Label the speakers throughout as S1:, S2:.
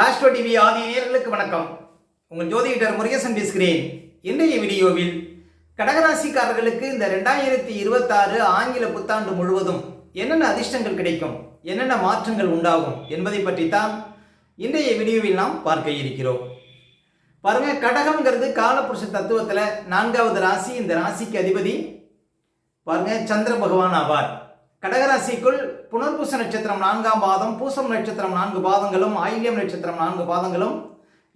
S1: Astro TV ஆதி வணக்கம். உங்கள் ஜோதிடர் முருகேசன் பேசுகிறேன். இன்றைய வீடியோவில் கடகராசிக்காரர்களுக்கு இந்த ரெண்டாயிரத்தி இருபத்தாறு ஆங்கில புத்தாண்டு முழுவதும் என்னென்ன அதிர்ஷ்டங்கள் கிடைக்கும்? என்னென்ன மாற்றங்கள் உண்டாகும்? என்பதை பற்றி தான் இன்றைய வீடியோவில் நாம் பார்க்க இருக்கிறோம். பாருங்க கடகம்ங்கிறது காலபுருஷ தத்துவத்தில் நான்காவது ராசி. இந்த ராசிக்கு அதிபதி பாருங்க சந்திர பகவான் ஆவார். கடகராசிக்குள் புனர்பூச நட்சத்திரம் நான்காம் பாதம் பூசம் நட்சத்திரம் நான்கு பாதங்களும் ஆயில்யம் நட்சத்திரம் நான்கு பாதங்களும்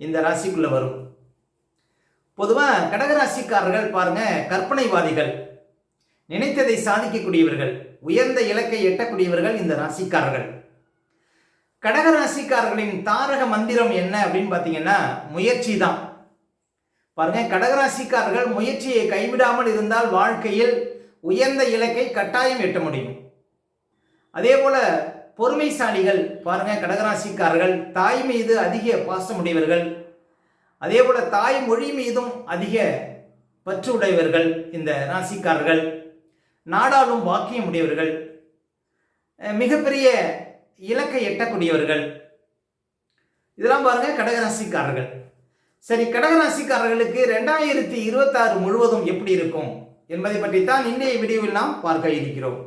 S1: இந்த ராசிக்குள்ள வரும். பொதுவாக கடகராசிக்காரர்கள் பாருங்க கற்பனைவாதிகள். நினைத்ததை சாதிக்கக்கூடியவர்கள் உயர்ந்த இலக்கை எட்டக்கூடியவர்கள் இந்த ராசிக்காரர்கள். கடகராசிக்காரர்களின் தாரக மந்திரம் என்ன அப்படின்னு பார்த்தீங்கன்னா முயற்சி தான் பாருங்க கடகராசிக்காரர்கள் முயற்சியை கைவிடாமல் இருந்தால் வாழ்க்கையில் உயர்ந்த இலக்கை கட்டாயம் எட்ட முடியும். அதே போல பொறுமைசாலிகள் பாருங்க கடகராசிக்காரர்கள் தாய் மீது அதிக பாசமுடையவர்கள். அதே போல தாய் மொழி மீதும் அதிக பற்று உடையவர்கள் இந்த ராசிக்காரர்கள். நாடாளும் பாக்கியம் உடையவர்கள் மிகப்பெரிய இலக்கை எட்டக்கூடியவர்கள். இதெல்லாம் பாருங்க கடகராசிக்காரர்கள். சரி கடகராசிக்காரர்களுக்கு ரெண்டாயிரத்தி இருபத்தாறு முழுவதும் எப்படி இருக்கும் என்பதை பற்றி தான் இன்றைய வீடியோவில் நாம் பார்க்க இருக்கிறோம்.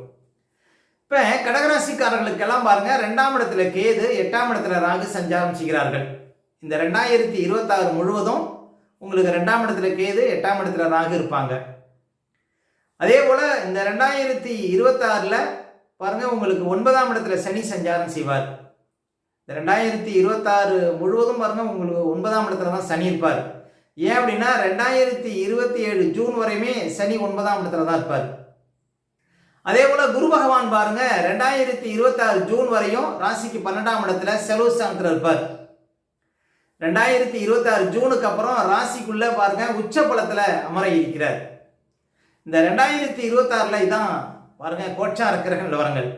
S1: இப்போ கடகராசிக்காரர்களுக்கெல்லாம் பாருங்க ரெண்டாம் இடத்துல கேது எட்டாம் இடத்துல ராகு சஞ்சாரம் செய்கிறார்கள். இந்த ரெண்டாயிரத்தி இருபத்தாறு முழுவதும் உங்களுக்கு ரெண்டாம் இடத்துல கேது எட்டாம் இடத்துல ராகு இருப்பாங்க. அதே போல் இந்த ரெண்டாயிரத்தி இருபத்தாறில் பாருங்க உங்களுக்கு ஒன்பதாம் இடத்துல சனி சஞ்சாரம் செய்வார். இந்த ரெண்டாயிரத்தி இருபத்தாறு முழுவதும் பாருங்க உங்களுக்கு ஒன்பதாம் இடத்துல தான் சனி இருப்பார். ஏன் அப்படின்னா ரெண்டாயிரத்தி இருபத்தி ஏழு ஜூன் வரையுமே சனி ஒன்பதாம் இடத்துல தான் இருப்பார். அதே போல குரு பகவான் பாருங்க ரெண்டாயிரத்தி இருபத்தாறு ஜூன் வரையும் ராசிக்கு பன்னெண்டாம் இடத்துல செலவு ஸ்தானத்தில் இருப்பார் ரெண்டாயிரத்தி இருபத்தாறு ஜூனுக்கு அப்புறம் ராசிக்குள்ள பாருங்க உச்ச பலத்தில் அமர இருக்கிறார். இந்த ரெண்டாயிரத்தி இருபத்தாறுல இதான் பாருங்க கோச்சார கிரக நிலவரங்கள்.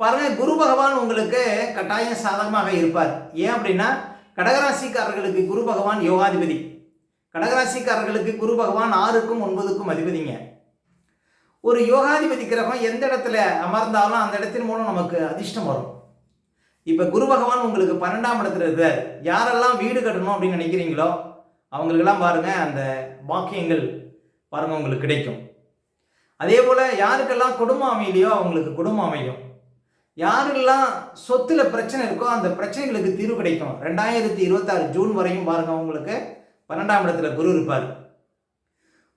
S1: பாருங்க குரு பகவான் உங்களுக்கு கட்டாயம் சாதகமாக இருப்பார். ஏன் அப்படின்னா கடகராசிக்காரர்களுக்கு குரு பகவான் யோகாதிபதி. கடகராசிக்காரர்களுக்கு குரு பகவான் ஆறுக்கும் ஒன்பதுக்கும் அதிபதிங்க. ஒரு யோகாதிபதி கிரகம் எந்த இடத்துல அமர்ந்தாலும் அந்த இடத்தின் மூலம் நமக்கு அதிர்ஷ்டம் வரும். இப்போ குரு பகவான் உங்களுக்கு பன்னெண்டாம் இடத்துல இருக்கார். யாரெல்லாம் வீடு கட்டணும் அப்படின்னு நினைக்கிறீங்களோ அவங்களுக்கெல்லாம் பாருங்க அந்த பாக்கியங்கள் பாருங்க உங்களுக்கு கிடைக்கும். அதே போல் யாருக்கெல்லாம் குடும்பம் அமையலையோ அவங்களுக்கு குடும்பம் அமையும். யாரெல்லாம் சொத்தில் பிரச்சனை இருக்கோ அந்த பிரச்சனைகளுக்கு தீர்வு கிடைக்கும். ரெண்டாயிரத்தி இருபத்தாறு ஜூன் வரையும் பாருங்க உங்களுக்கு பன்னெண்டாம் இடத்துல குரு இருப்பார்.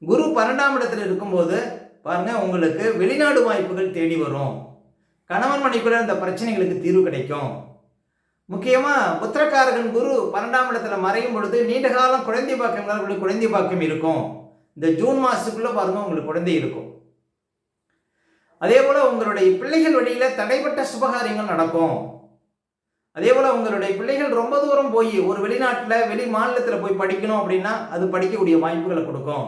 S1: குரு பன்னெண்டாம் இடத்துல இருக்கும்போது பாருங்கள் உங்களுக்கு வெளிநாடு வாய்ப்புகள் தேடி வரும். கணவன் மனைக்குள்ள இந்த பிரச்சனைகளுக்கு தீர்வு கிடைக்கும். முக்கியமாக புத்திரக்காரகன் குரு பன்னெண்டாம் இடத்துல மறையும் பொழுது நீண்ட காலம் குழந்தை பாக்கியம் குழந்தை பாக்கியம் இருக்கும். இந்த ஜூன் மாதத்துக்குள்ளே பாருங்கள் உங்களுக்கு குழந்தை இருக்கும். அதே போல் உங்களுடைய பிள்ளைகள் வழியில் தடைப்பட்ட சுபகாரியங்கள் நடக்கும். அதே போல் உங்களுடைய பிள்ளைகள் ரொம்ப தூரம் போய் ஒரு வெளிநாட்டில் வெளி மாநிலத்தில் போய் படிக்கணும் அப்படின்னா அது படிக்கக்கூடிய வாய்ப்புகளை கொடுக்கும்.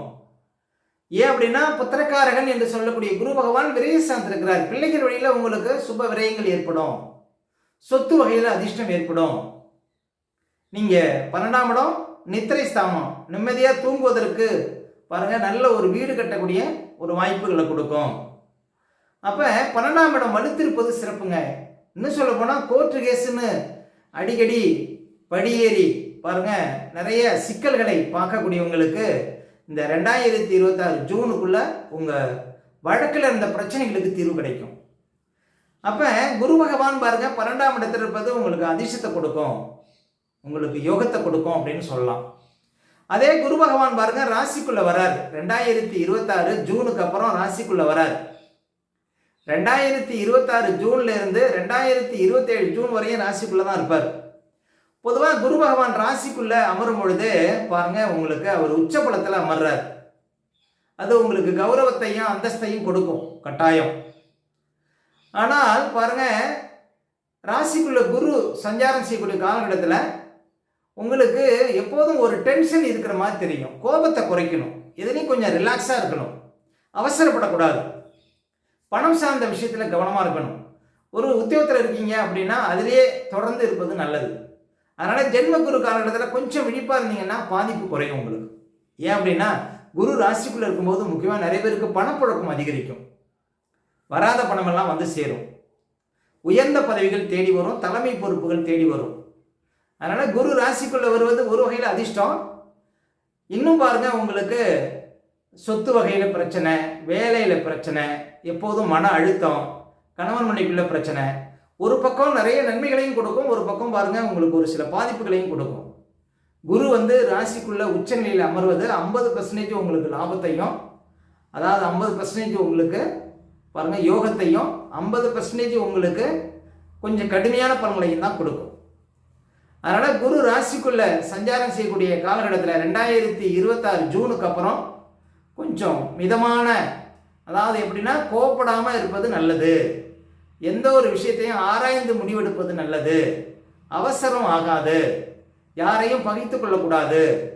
S1: ஏன் அப்படின்னா புத்திரக்காரகன் என்று சொல்லக்கூடிய குரு பகவான் விரயஸ்தானத்தில் சார்ந்திருக்கிறார் பிள்ளைகள் வழியில் உங்களுக்கு சுப விரயங்கள் ஏற்படும். சொத்து வகையில் அதிர்ஷ்டம் ஏற்படும். நீங்கள் பன்னெண்டாம் இடம் நித்திரை ஸ்தானம். நிம்மதியாக தூங்குவதற்கு பாருங்கள் நல்ல ஒரு வீடு கட்டக்கூடிய ஒரு வாய்ப்புகளை கொடுக்கும். அப்போ பன்னெண்டாம் இடம் வலுத்திருப்பது சிறப்புங்க. இன்னும் சொல்ல போனால் கோர்ட்டு கேஸுன்னு அடிக்கடி படியேறி பாருங்க நிறைய சிக்கல்களை பார்க்கக்கூடியவங்களுக்கு இந்த ரெண்டாயிரத்தி இருபத்தாறு ஜூனுக்குள்ளே உங்கள் வழக்கில் இருந்த பிரச்சனைகளுக்கு தீர்வு கிடைக்கும். அப்போ குரு பகவான் பாருங்க பன்னெண்டாம் இடத்துல இருப்பது உங்களுக்கு அதிர்ஷ்டத்தை கொடுக்கும். உங்களுக்கு யோகத்தை கொடுக்கும் அப்படின்னு சொல்லலாம். அதே குரு பகவான் பாருங்க ராசிக்குள்ளே வரார். ரெண்டாயிரத்தி இருபத்தாறு ஜூனுக்கு அப்புறம் ராசிக்குள்ளே வரார். ரெண்டாயிரத்தி இருபத்தாறு ஜூன்ல இருந்து ரெண்டாயிரத்தி இருபத்தேழு ஜூன் வரையும் ராசிக்குள்ளே தான் இருப்பார். பொதுவாக குரு பகவான் ராசிக்குள்ள அமரும் பொழுது பாருங்க உங்களுக்கு அவர் உச்ச உச்சபலத்தில் அமர்றார். அது உங்களுக்கு கௌரவத்தையும் அந்தஸ்தையும் கொடுக்கும் கட்டாயம். ஆனால் பாருங்க ராசிக்குள்ள குரு சஞ்சாரம் செய்யக்கூடிய காலகட்டத்தில் உங்களுக்கு எப்போதும் ஒரு டென்ஷன் இருக்கிற மாதிரி தெரியும். கோபத்தை குறைக்கணும். எதுலேயும் கொஞ்சம் ரிலாக்ஸாக இருக்கணும். அவசரப்படக்கூடாது. பணம் சார்ந்த விஷயத்தில் கவனமாக இருக்கணும். ஒரு உத்தியோகத்தில் இருக்கீங்க அப்படின்னா அதிலே தொடர்ந்து இருப்பது நல்லது. அதனால் ஜென்ம குரு காலகட்டத்தில் கொஞ்சம் விழிப்பாக இருந்தீங்கன்னா பாதிப்பு குறையும் உங்களுக்கு. ஏன் அப்படின்னா குரு ராசிக்குள்ளே இருக்கும்போது முக்கியமாக நிறைய பேருக்கு பணப்புழக்கம் அதிகரிக்கும். வராத பணமெல்லாம் வந்து சேரும். உயர்ந்த பதவிகள் தேடி வரும் தலைமை பொறுப்புகள் தேடி வரும். அதனால் குரு ராசிக்குள்ளே வருவது ஒரு வகையில் அதிர்ஷ்டம். இன்னும் பாருங்க உங்களுக்கு சொத்து வகையில் பிரச்சனை வேலையில் பிரச்சனை எப்போதும் மன அழுத்தம் கணவன் மனைவிக்குள்ள பிரச்சனை ஒரு பக்கம் நிறைய நன்மைகளையும் கொடுக்கும் ஒரு பக்கம் பாருங்கள் உங்களுக்கு ஒரு சில பாதிப்புகளையும் கொடுக்கும். குரு வந்து ராசிக்குள்ள உச்சநிலையில் அமர்வது ஐம்பது பர்சன்டேஜ் உங்களுக்கு லாபத்தையும் அதாவது ஐம்பது பர்சன்டேஜ் உங்களுக்கு பாருங்க யோகத்தையும் ஐம்பது பர்சன்டேஜ் உங்களுக்கு கொஞ்சம் கடுமையான பலன்களையும் தான் கொடுக்கும். அதனால் குரு ராசிக்குள்ள சஞ்சாரம் செய்யக்கூடிய காலகட்டத்தில் ரெண்டாயிரத்தி இருபத்தாறு ஜூனுக்கு அப்புறம் கொஞ்சம் மிதமான அதாவது எப்படின்னா கோபப்படாமல் இருப்பது நல்லது. எந்த ஒரு விஷயத்தையும் ஆராய்ந்து முடிவெடுப்பது நல்லது. அவசரம் ஆகாது. யாரையும் பகித்து கொள்ளக்கூடாது.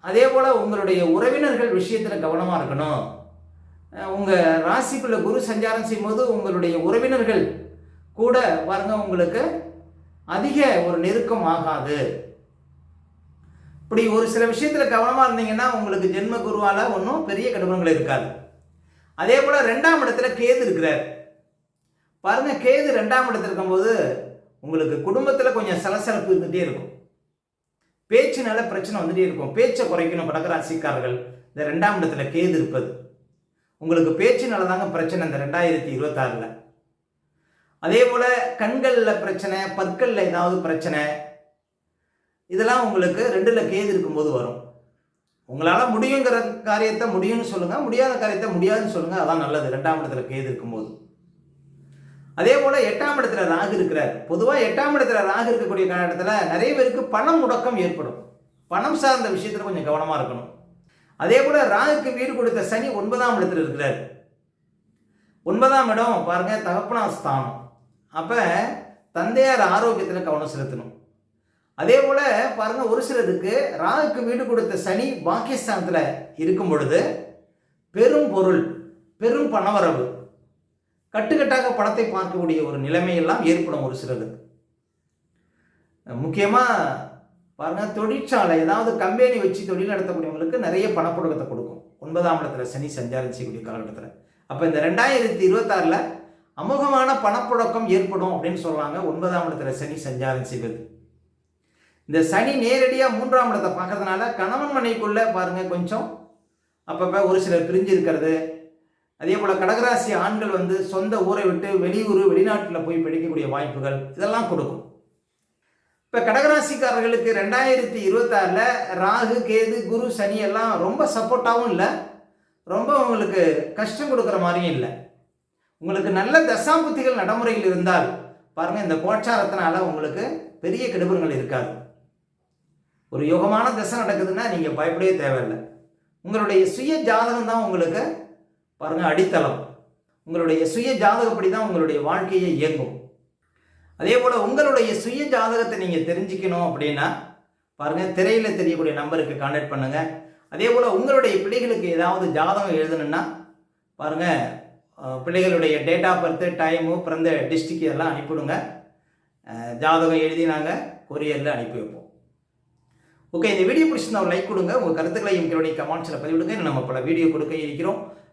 S1: அதே போல் உங்களுடைய உறவினர்கள் விஷயத்தில் கவனமாக இருக்கணும். உங்கள் ராசிக்குள்ளே குரு சஞ்சாரம் செய்யும்போது உங்களுடைய உறவினர்கள் கூட பாருங்க உங்களுக்கு அதிக ஒரு நெருக்கம் ஆகாது. இப்படி ஒரு சில விஷயத்தில் கவனமாக இருந்தீங்கன்னா உங்களுக்கு ஜென்ம குருவால் ஒன்றும் பெரிய கடுமங்கள் இருக்காது. அதே போல் ரெண்டாம் இடத்துல கேது இருக்கிறார். பாருங்க கேது ரெண்டாம் இடத்துல இருக்கும்போது உங்களுக்கு குடும்பத்தில் கொஞ்சம் சலசலப்பு இருந்துகிட்டே இருக்கும். பேச்சுனால பிரச்சனை வந்துகிட்டே இருக்கும். பேச்சை குறைக்கணும் கடகராசிக்காரர்கள். இந்த ரெண்டாம் இடத்துல கேது இருப்பது. உங்களுக்கு பேச்சுனால தாங்க பிரச்சனை இந்த ரெண்டாயிரத்தி இருபத்தாறில். அதே போல் கண்களில் பிரச்சனை பற்களில் ஏதாவது பிரச்சனை இதெல்லாம் உங்களுக்கு ரெண்டில் கேது இருக்கும்போது வரும். உங்களால் முடியுங்கிற காரியத்தை முடியும்னு சொல்லுங்கள் முடியாத காரியத்தை முடியாதுன்னு சொல்லுங்கள் அதான் நல்லது. ரெண்டாம் இடத்துல கேது இருக்கும்போது. அதே போல் எட்டாம் இடத்துல ராகு இருக்கிறார். பொதுவாக எட்டாம் இடத்துல ராகு இருக்கக்கூடிய காலகட்டத்தில் நிறைய பேருக்கு பணம் முடக்கம் ஏற்படும். பணம் சார்ந்த விஷயத்தில் கொஞ்சம் கவனமாக இருக்கணும். அதே போல் ராகுக்கு வீடு கொடுத்த சனி ஒன்பதாம் இடத்துல இருக்கிறார். ஒன்பதாம் இடம் பாருங்க தகப்பனா ஸ்தானம் அப்போ தந்தையார் ஆரோக்கியத்தில் கவனம் செலுத்தணும். அதே போல் பாருங்க ஒரு சிலருக்கு ராகுக்கு வீடு கொடுத்த சனி பாக்கியஸ்தானத்தில் இருக்கும் பொழுது பெரும் பொருள் பெரும் பணவரவு கட்டுக்கட்டாக பணத்தை பார்க்கக்கூடிய ஒரு நிலைமையெல்லாம் ஏற்படும் ஒரு சிலருக்கு. முக்கியமாக பாருங்க தொழிற்சாலை ஏதாவது கம்பெனி வச்சு தொழில் நடத்தக்கூடியவங்களுக்கு நிறைய பணப்புழக்கத்தை கொடுக்கும். ஒன்பதாம் இடத்துல சனி சஞ்சாரம் செய்யக்கூடிய காலகட்டத்தில். அப்போ இந்த ரெண்டாயிரத்தி இருபத்தாறில் அமோகமான பணப்புழக்கம் ஏற்படும் அப்படின்னு சொல்லுவாங்க ஒன்பதாம் இடத்துல சனி சஞ்சாரம் செய்வது. இந்த சனி நேரடியாக மூன்றாம் இடத்தை பார்க்கறதுனால கணவன் மனைக்குள்ளே பாருங்கள் கொஞ்சம் அப்பப்போ ஒரு சிலர் பிரிஞ்சு இருக்கிறது. அதே போல் கடகராசி ஆண்கள் வந்து சொந்த ஊரை விட்டு வெளியூர் வெளிநாட்டில் போய் படிக்கக்கூடிய வாய்ப்புகள் இதெல்லாம் கொடுக்கும். இப்போ கடகராசிக்காரர்களுக்கு ரெண்டாயிரத்தி இருபத்தாறில் ராகு கேது குரு சனி எல்லாம் ரொம்ப சப்போர்ட்டாகவும் இல்லை. ரொம்ப உங்களுக்கு கஷ்டம் கொடுக்குற மாதிரியும் இல்லை. உங்களுக்கு நல்ல தசாம்புத்திகள் நடைமுறையில் இருந்தால் பாருங்கள் இந்த கோச்சாரத்தினால உங்களுக்கு பெரிய கெடுபங்கள் இருக்காது. ஒரு யோகமான தசை நடக்குதுன்னா நீங்கள் பயப்படவே தேவையில்லை. உங்களுடைய சுய ஜாதகம் தான் உங்களுக்கு பாருங்கள் அடித்தளம். உங்களுடைய சுய ஜாதகப்படி தான் உங்களுடைய வாழ்க்கையை இயங்கும். அதே போல் உங்களுடைய சுய ஜாதகத்தை நீங்கள் தெரிஞ்சுக்கணும் அப்படின்னா பாருங்கள் திரையில் தெரியக்கூடிய நம்பருக்கு கான்டாக்ட் பண்ணுங்கள் அதே போல் உங்களுடைய பிள்ளைகளுக்கு ஏதாவது ஜாதகம் எழுதணுன்னா பாருங்கள் பிள்ளைகளுடைய டேட் ஆஃப் பர்த்து டைமு பிறந்த டிஸ்ட்ரிக் இதெல்லாம் அனுப்பிவிடுங்க. ஜாதகம் எழுதி நாங்கள் கொரியரில் அனுப்பி வைப்போம். ஓகே இந்த வீடியோ பிடிச்சிருந்தா லைக் கொடுங்க. உங்கள் கருத்துக்களை எங்களுடைய கமெண்ட்ஸில் பதிவிடுங்க. நம்ம பல வீடியோ கொடுக்க இருக்கிறோம்.